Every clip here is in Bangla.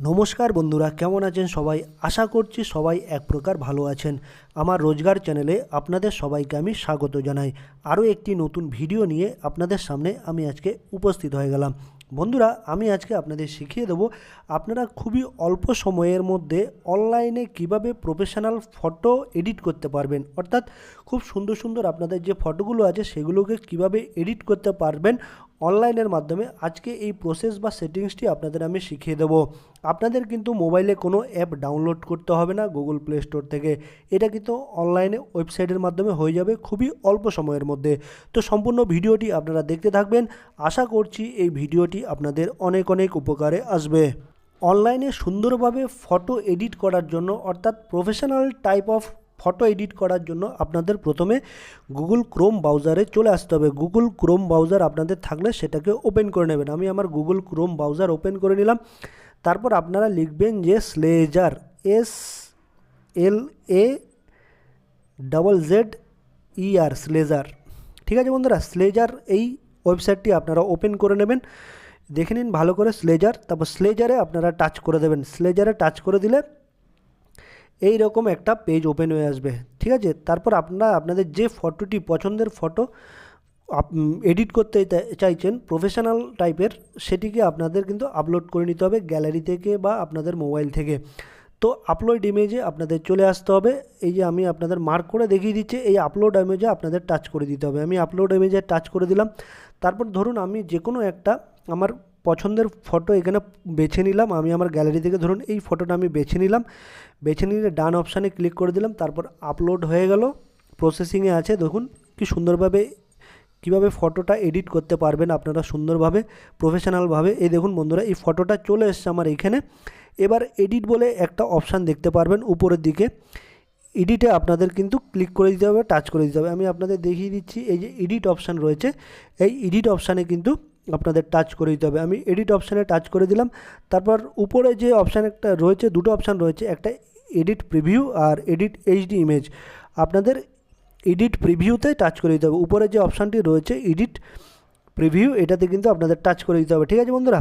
নমস্কার বন্ধুরা, কেমন আছেন সবাই? আশা করছি সবাই এক প্রকার ভালো আছেন। আমার রোজগার চ্যানেলে আপনাদের সবাইকে আমি স্বাগত জানাই। আরও একটি নতুন ভিডিও নিয়ে আপনাদের সামনে আমি আজকে উপস্থিত হয়ে গেলাম। বন্ধুরা, আমি আজকে আপনাদের শিখিয়ে দেবো আপনারা খুবই অল্প সময়ের মধ্যে অনলাইনে কীভাবে প্রফেশনাল ফটো এডিট করতে পারবেন। অর্থাৎ খুব সুন্দর সুন্দর আপনাদের যে ফটোগুলো আছে, সেগুলোকে কীভাবে এডিট করতে পারবেন অনলাইনের মাধ্যমে আজকে এই প্রসেস বা সেটিংসটি আপনাদের আমি শিখিয়ে দেবো। আপনাদের কিন্তু মোবাইলে কোনো অ্যাপ ডাউনলোড করতে হবে না গুগল প্লে স্টোর থেকে। এটা কিন্তু অনলাইনে ওয়েবসাইটের মাধ্যমে হয়ে যাবে খুবই অল্প সময়ের মধ্যে। তো সম্পূর্ণ ভিডিওটি আপনারা দেখতে থাকবেন। আশা করছি এই ভিডিওটি আপনাদের অনেক অনেক উপকারে আসবে। অনলাইনে সুন্দরভাবে ফটো এডিট করার জন্য অর্থাৎ professional type of photo edit করার জন্য আপনাদের প্রথমে গুগল ক্রোম ব্রাউজারে চলে আসতে হবে। গুগল ক্রোম ব্রাউজার আপনাদের থাকলে সেটাকে ওপেন করে নেবেন। আমি আমার গুগল ক্রোম ব্রাউজার ওপেন করে নিলাম। তারপর আপনারা লিখবেন যে Slazzer S L A double Z E R Slazzer ঠিক আছে বন্ধুরা? স্লেজার এই ওয়েবসাইটটি আপনারা ওপেন করে নেবেন। দেখে নিন ভালো করে স্লেজার তারপর স্লেজারে আপনারা টাচ করে দেবেন। স্লেজারে টাচ করে দিলে এই রকম একটা পেজ ওপেন হয়ে আসবে। ঠিক আছে? তারপর আপনারা আপনাদের যে ফটোটি পছন্দের ফটো এডিট করতে চাইছেন প্রফেশনাল টাইপের সেটিকে আপনাদের কিন্তু আপলোড করে নিতে হবে গ্যালারি থেকে বা আপনাদের মোবাইল থেকে। তো আপলোড ইমেজে আপনাদের চলে আসতে হবে। এই যে আমি আপনাদের মার্ক করে দেখিয়ে দিচ্ছি, এই আপলোড ইমেজে আপনাদের টাচ করে দিতে হবে। আমি আপলোড ইমেজে টাচ করে দিলাম। তারপর ধরুন আমি যে কোনো একটা আমার পছন্দের ফটো এখানে বেছে নিলাম। আমি আমার গ্যালারি থেকে ধরুন এই ফটোটা আমি বেছে নিলাম। বেছে নিলে ডান অপশানে ক্লিক করে দিলাম, তারপর আপলোড হয়ে গেল। প্রসেসিংয়ে আছে, দেখুন কি সুন্দরভাবে, কীভাবে ফটোটা এডিট করতে পারবেন আপনারা সুন্দরভাবে প্রফেশনালভাবে এই দেখুন বন্ধুরা, এই ফটোটা চলে এসছে আমার এখানে। এবার এডিট বলে একটা অপশান দেখতে পারবেন উপরের দিকে। এডিটে আপনাদের কিন্তু ক্লিক করে দিতে হবে টাচ করে দিতে হবে। আমি আপনাদের দেখিয়ে দিচ্ছি, এই যে এডিট অপশান রয়েছে, এই এডিট অপশানে কিন্তু আপনাদের টাচ করে দিতে হবে। আমি এডিট অপশানে টাচ করে দিলাম। তারপর উপরে যে অপশান একটা রয়েছে, দুটো অপশান রয়েছে, একটা এডিট প্রিভিউ আর এডিট এইচডি ইমেজ আপনাদের এডিট প্রিভিউতে টাচ করে দিতে হবে। উপরে যে অপশানটি রয়েছে এডিট প্রিভিউ এটাতে কিন্তু আপনাদের টাচ করে দিতে হবে। ঠিক আছে বন্ধুরা?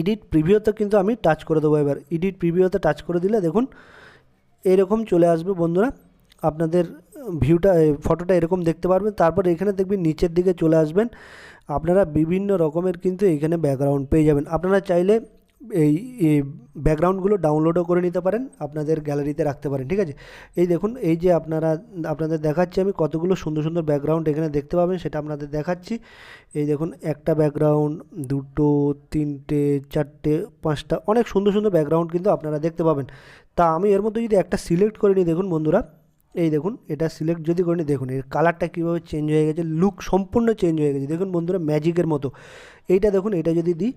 এডিট প্রিভিউতে কিন্তু আমি টাচ করে দেবো এবার। এডিট প্রিভিউতে টাচ করে দিলে দেখুন, এরকম চলে আসবে বন্ধুরা। আপনাদের ভিউটা ফটোটা এরকম দেখতে পারবেন। তারপর এখানে দেখবেন নিচের দিকে চলে আসবেন। আপনারা বিভিন্ন রকমের কিন্তু এখানে ব্যাকগ্রাউন্ড পেয়ে যাবেন। আপনারা চাইলে এই ব্যাকগ্রাউন্ডগুলো ডাউনলোডও করে নিতে পারেন। আপনাদের গ্যালারিতে রাখতে পারেন, ঠিক আছে? এই দেখুন, এই যে আপনারা, আপনাদের দেখাচ্ছি আমি কতগুলো সুন্দর সুন্দর ব্যাকগ্রাউন্ড এখানে দেখতে পাবেন, সেটা আপনাদের দেখাচ্ছি। এই দেখুন, একটা ব্যাকগ্রাউন্ড দুটো, তিনটে, চারটে, পাঁচটা, অনেক সুন্দর সুন্দর ব্যাকগ্রাউন্ড কিন্তু আপনারা দেখতে পাবেন। তা আমি এর মধ্যে যদি একটা সিলেক্ট করে নিই, দেখুন বন্ধুরা এই দেখুন, এটা সিলেক্ট যদি করে নিই দেখুন, এর কালারটা কীভাবে চেঞ্জ হয়ে গেছে লুক সম্পূর্ণ চেঞ্জ হয়ে গেছে। দেখুন বন্ধুরা ম্যাজিকের মতো। এইটা দেখুন, এটা যদি দিই,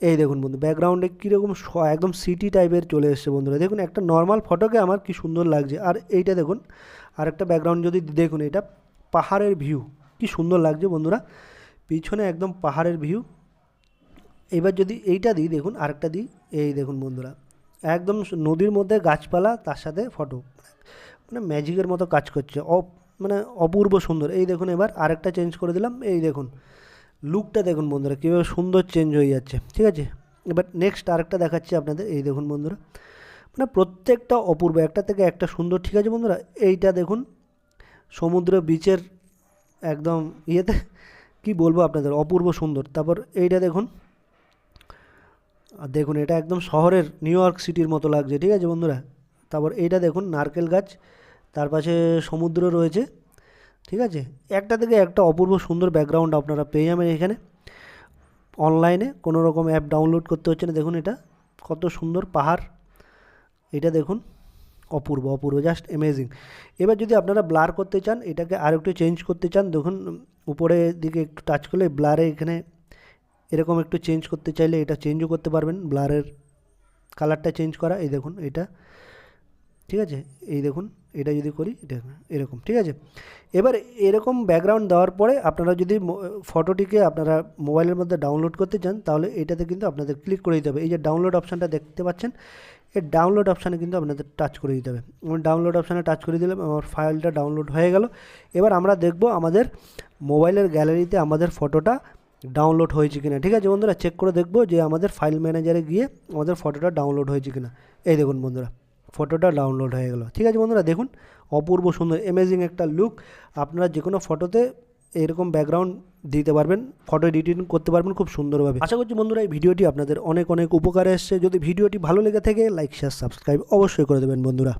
এই দেখুন বন্ধু ব্যাকগ্রাউন্ডে কীরকম একদম সিটি টাইপের চলে এসছে বন্ধুরা। দেখুন, একটা নর্মাল ফটোকে আমার কি সুন্দর লাগছে। আর এইটা দেখুন আর একটা ব্যাকগ্রাউন্ড যদি দেখুন, এটা পাহাড়ের ভিউ কি সুন্দর লাগছে বন্ধুরা। পিছনে একদম পাহাড়ের ভিউ এবার যদি এইটা দিই, দেখুন, আরেকটা দিই, এই দেখুন বন্ধুরা, একদম নদীর মধ্যে গাছপালা, তার সাথে ফটো মানে ম্যাজিকের মতো কাজ করছে। অপ মানে অপূর্ব সুন্দর। এই দেখুন এবার আরেকটা চেঞ্জ করে দিলাম। এই দেখুন লুকটা দেখুন বন্ধুরা, কীভাবে সুন্দর চেঞ্জ হয়ে যাচ্ছে। ঠিক আছে? এবার নেক্সট আরেকটা দেখাচ্ছি আপনাদের। এই দেখুন বন্ধুরা মানে প্রত্যেকটা অপূর্ব, একটা থেকে একটা সুন্দর। ঠিক আছে বন্ধুরা? এইটা দেখুন, সমুদ্র বিচের একদম ইয়েতে, কি বলব আপনাদের? অপূর্ব সুন্দর। তারপর এইটা দেখুন দেখুন এটা একদম শহরের নিউ ইয়র্ক সিটির মতো লাগছে। ঠিক আছে বন্ধুরা? তারপর এইটা দেখুন, নারকেল গাছ, তার পাশে সমুদ্র রয়েছে, ঠিক আছে? একটা থেকে একটা অপূর্ব সুন্দর ব্যাকগ্রাউন্ড আপনারা পেয়ে যাবেন এখানে। অনলাইনে কোনো রকম অ্যাপ ডাউনলোড করতে হচ্ছে না, দেখুন এটা, কত সুন্দর পাহাড়, এটা দেখুন, অপূর্ব অপূর্ব জাস্ট অ্যামেজিং এবার যদি আপনারা ব্লার করতে চান, এটাকে আর একটু চেঞ্জ করতে চান, দেখুন, উপরে দিকে একটু টাচ করলে ব্লারে এখানে এরকম একটু চেঞ্জ করতে চাইলে এটা চেঞ্জও করতে পারবেন ব্লারের কালারটা চেঞ্জ করা, এই দেখুন, এটা ঠিক আছে? এই দেখুন, এটা যদি করি, এটা এরকম, ঠিক আছে? এবার এরকম ব্যাকগ্রাউন্ড দেওয়ার পরে আপনারা যদি ফটোটিকে আপনারা মোবাইলের মধ্যে ডাউনলোড করতে চান, তাহলে এটাতে কিন্তু আপনাদের ক্লিক করে দিতে হবে। এই যে ডাউনলোড অপশানটা দেখতে পাচ্ছেন, এই ডাউনলোড অপশানে কিন্তু আপনাদের টাচ করে দিতে হবে। আমি ডাউনলোড অপশানে টাচ করে দিলাম, আমার ফাইলটা ডাউনলোড হয়ে গেল। এবার আমরা দেখব আমাদের মোবাইলের গ্যালারিতে আমাদের ফটোটা ডাউনলোড হয়েছে কিনা। ঠিক আছে বন্ধুরা? চেক করে দেখব যে আমাদের ফাইল ম্যানেজারে গিয়ে আমাদের ফটোটা ডাউনলোড হয়েছে কিনা। এই দেখুন বন্ধুরা। ফটোটা ডাউনলোড হয়ে গেল। ঠিক আছে বন্ধুরা, দেখুন, অপূর্ব সুন্দর অ্যামেজিং একটা লুক আপনারা যে কোনো ফটোতে এরকম ব্যাকগ্রাউন্ড দিতে পারবেন ফটো এডিটিং করতে পারবেন খুব সুন্দরভাবে। আশা করছি বন্ধুরা, এই ভিডিওটি আপনাদের অনেক অনেক উপকারে এসছে। যদি ভিডিওটি ভালো লেগে থাকে লাইক শেয়ার সাবস্ক্রাইব অবশ্যই করে দেবেন বন্ধুরা।